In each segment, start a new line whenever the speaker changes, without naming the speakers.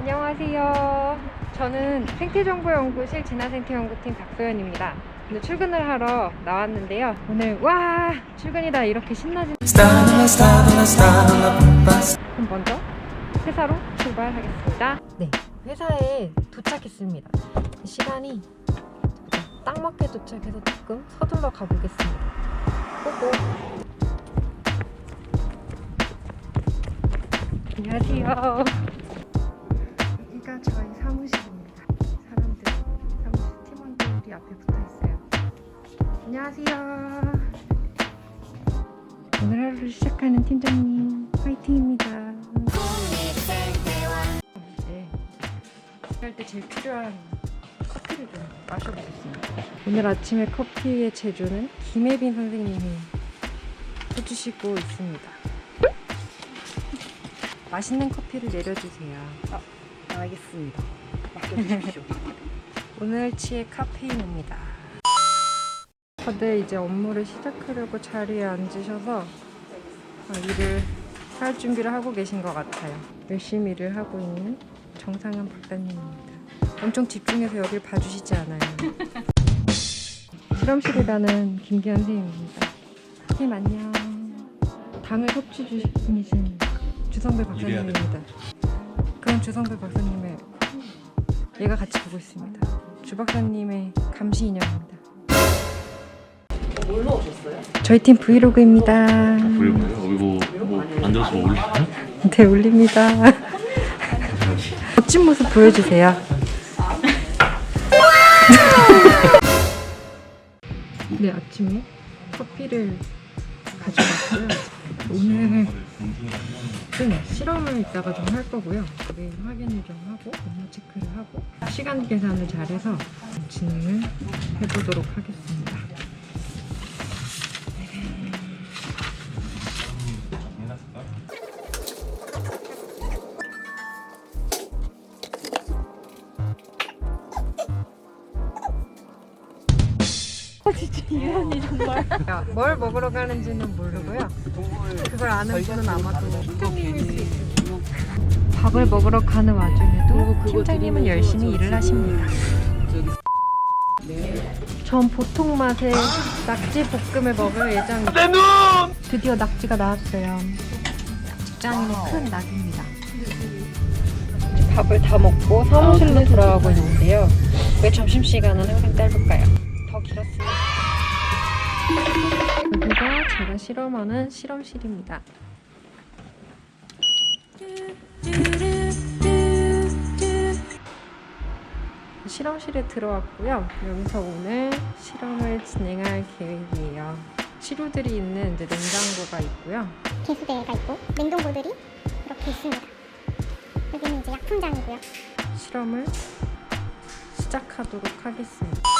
안녕하세요. 저는 생태정보연구실 진화생태연구팀 박소연입니다. 오늘 출근을 하러 나왔는데요. 오늘 와 출근이다 이렇게 신나진. 그럼 먼저 회사로 출발하겠습니다. 네, 회사에 도착했습니다. 시간이 딱 맞게 도착해서 조금 서둘러 가보겠습니다. 고고. 안녕하세요. 여기가 저희 사무실입니다. 사람들, 사무실 팀원들이 앞에 붙어 있어요. 안녕하세요. 오늘 하루를 시작하는 팀장님, 화이팅입니다. 이제 일할 때 제일 필요한 마셔보겠습니다. 오늘 아침에 커피의 제조는 김혜빈 선생님이 해주시고 있습니다. 맛있는 커피를 내려주세요.
알겠습니다. 맡겨주십시오.
오늘 치의 카페인입니다. 다들 이제 업무를 시작하려고 자리에 앉으셔서 어, 일을 할 준비를 하고 계신 것 같아요. 열심히 일을 하고 있는 정상현 박사님입니다. 엄청 집중해서 여길 봐주시지 않아요. 실험실이라는 김기현 선생님입니다. 선생님 안녕. 당을 섭취 중이신 주성배 박사님입니다. 그럼 주성배 박사님의 얘가 같이 보고 있습니다. 주 박사님의 감시 인형입니다.
뭘로 오셨어요?
저희 팀 브이로그입니다.
보여봐요. 이거 뭐 앉아서 올릴까요?
네, 올립니다. 멋진 모습 보여주세요. 아침에 커피를 가져왔고요. 오늘 은 실험을 이따가 좀 할 거고요. 내일 확인을 좀 하고 업무 체크를 하고 시간 계산을 잘해서 진행을 해보도록 하겠습니다. 야, 뭘 먹으러 가는지는 모르고요. 그걸 아는 분은 아마도 팀장님일 수 있어요. 밥을 먹으러 가는 와중에도 팀장님은 열심히 일을 하십니다. 전 보통 맛의 낙지 볶음을 먹을 예정입니다. 드디어 낙지가 나왔어요. 직장인의 큰 낙입니다. 밥을 다 먹고 사무실로 돌아가고 있는데요. 왜 점심시간은 항상 짧을까요? 더 길었습니다. 여기가 제가 실험하는 실험실입니다. 실험실에 들어왔고요. 여기서 오늘 실험을 진행할 계획이에요. 치료들이 있는 이제 냉장고가 있고요.
개수대가 있고 냉동고들이 이렇게 있습니다. 여기는 이제 약품장이고요.
실험을 시작하도록 하겠습니다.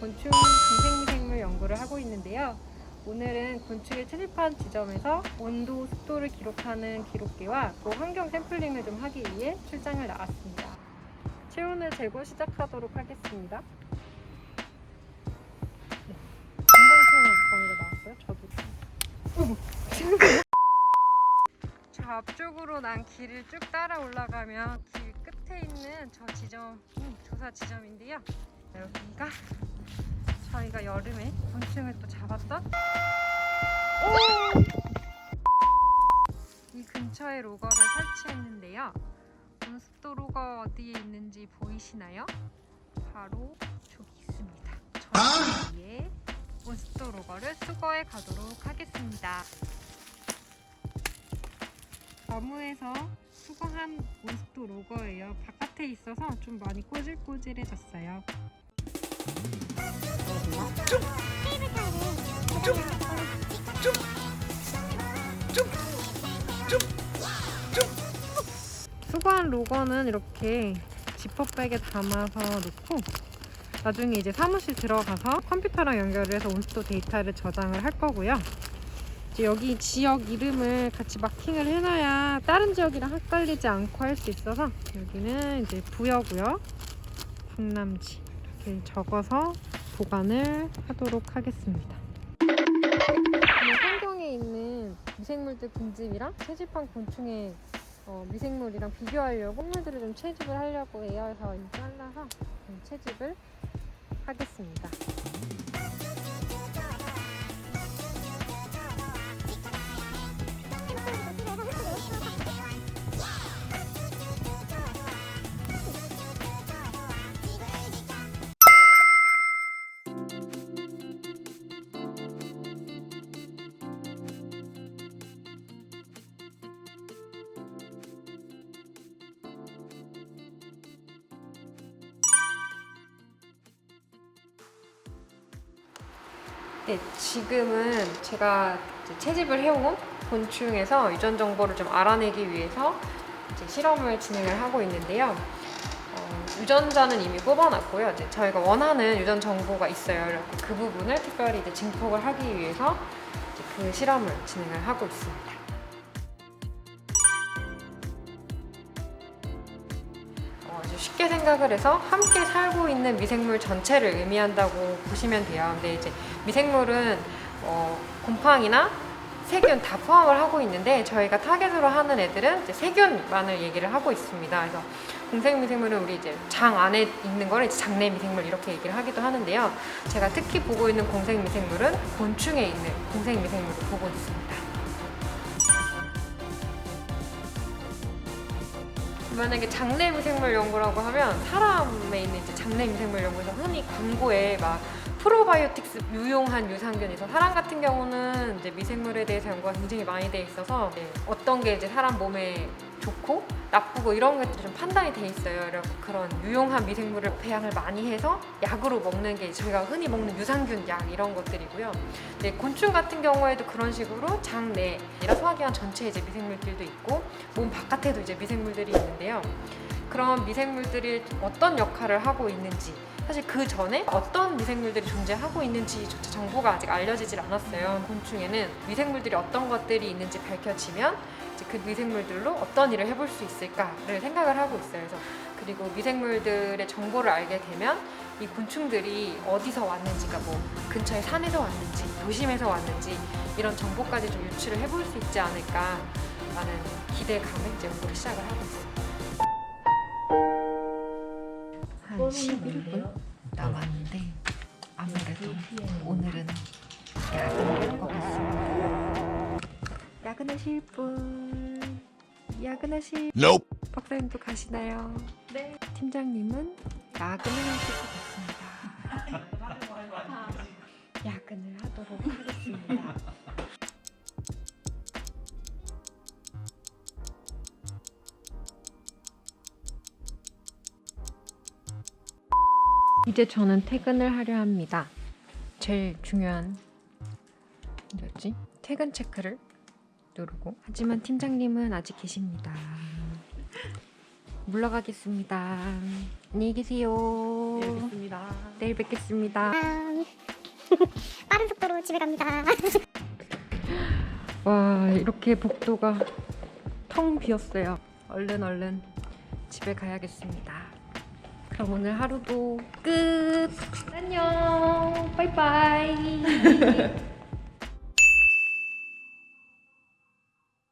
곤충 중생미생물 연구를 하고 있는데요. 오늘은 곤충을 채집한 지점에서 온도, 습도를 기록하는 기록기와 또 환경 샘플링을 좀 하기 위해 출장을 나왔습니다. 체온을 재고 시작하도록 하겠습니다. 네. 건강 체온 거기다 나왔고요. 저도. 저 앞쪽으로 난 길을 쭉 따라 올라가면 길 끝에 있는 저 지점이 조사 지점인데요. 여기가 저희가 여름에 곤충을 또 잡았던 이 근처에 로거를 설치했는데요. 온습도 로거 어디에 있는지 보이시나요? 바로 저기 있습니다. 저 위에 온습도 로거를 수거해 가도록 하겠습니다. 나무에서 수거한 온습도 로거예요. 바깥에 있어서 좀 많이 꼬질꼬질해졌어요. 수거한 로거는 이렇게 지퍼백에 담아서 놓고 나중에 이제 사무실 들어가서 컴퓨터랑 연결을 해서 온습도 데이터를 저장을 할 거고요. 이제 여기 지역 이름을 같이 마킹을 해놔야 다른 지역이랑 헷갈리지 않고 할 수 있어서 여기는 이제 부여고요. 황남지 이렇게 적어서 보관을 하도록 하겠습니다. 환경에 있는 미생물들 빈집이랑 채집한 곤충의 어, 미생물이랑 비교하려고 식물들을 좀 채집을 하려고 에어에서 잘라서 좀 채집을 하겠습니다. 네, 지금은 제가 채집을 해온 곤충에서 유전 정보를 좀 알아내기 위해서 실험을 진행을 하고 있는데요. 어, 유전자는 이미 뽑아놨고요. 이제 저희가 원하는 유전 정보가 있어요. 그 부분을 특별히 이제 증폭을 하기 위해서 그 실험을 진행을 하고 있습니다. 쉽게 생각을 해서 함께 살고 있는 미생물 전체를 의미한다고 보시면 돼요. 근데 이제 미생물은 어, 곰팡이나 세균 다 포함을 하고 있는데 저희가 타겟으로 하는 애들은 이제 세균만을 얘기를 하고 있습니다. 그래서 공생 미생물은 우리 이제 장 안에 있는 거를 장내 미생물 이렇게 얘기를 하기도 하는데요. 제가 특히 보고 있는 공생 미생물은 곤충에 있는 공생 미생물을 보고 있습니다. 만약에 장내 미생물 연구라고 하면 사람에 있는 이제 장내 미생물 연구에서 흔히 광고에 막 프로바이오틱스 유용한 유산균에서 사람 같은 경우는 이제 미생물에 대해서 연구가 굉장히 많이 돼 있어서 네, 어떤 게 이제 사람 몸에 좋고 나쁘고 이런 것들이 좀 판단이 돼 있어요. 그래서 그런 유용한 미생물을 배양을 많이 해서 약으로 먹는 게 저희가 흔히 먹는 유산균 약 이런 것들이고요. 네, 곤충 같은 경우에도 그런 식으로 장내, 소화기관 전체에 이제 미생물들도 있고 몸 바깥에도 이제 미생물들이 있는데요. 그런 미생물들이 어떤 역할을 하고 있는지 사실 그 전에 어떤 미생물들이 존재하고 있는지조차 정보가 아직 알려지질 않았어요. 곤충에는 미생물들이 어떤 것들이 있는지 밝혀지면 그 미생물들로 어떤 일을 해볼 수 있을까를 생각을 하고 있어요. 그래서 그리고 미생물들의 정보를 알게 되면 이 곤충들이 어디서 왔는지가 뭐 근처에 산에서 왔는지 도심에서 왔는지 이런 정보까지 좀 유출을 해볼 수 있지 않을까라는 기대감에 이제 연구를 시작을 하고 있어요. 한 11분 남았는데 아무래도 오늘은 야근을 할 것 같습니다. 야근하실 분 야근하실
Nope.
박사님도 가시나요? 네. 팀장님은 야근을 하실 것 같습니다. 야근을 하도록 하겠습니다. 이제 저는 퇴근을 하려 합니다. 제일 중요한 뭐였지? 퇴근 체크를 누르고 하지만 팀장님은 아직 계십니다. 물러가겠습니다. 안녕히 계세요.
알겠습니다.
내일 뵙겠습니다.
음, 빠른 속도로 집에 갑니다.
와 이렇게 복도가 텅 비었어요. 얼른 얼른 집에 가야겠습니다. 그럼 오늘 하루도 끝. 안녕. 바이바이.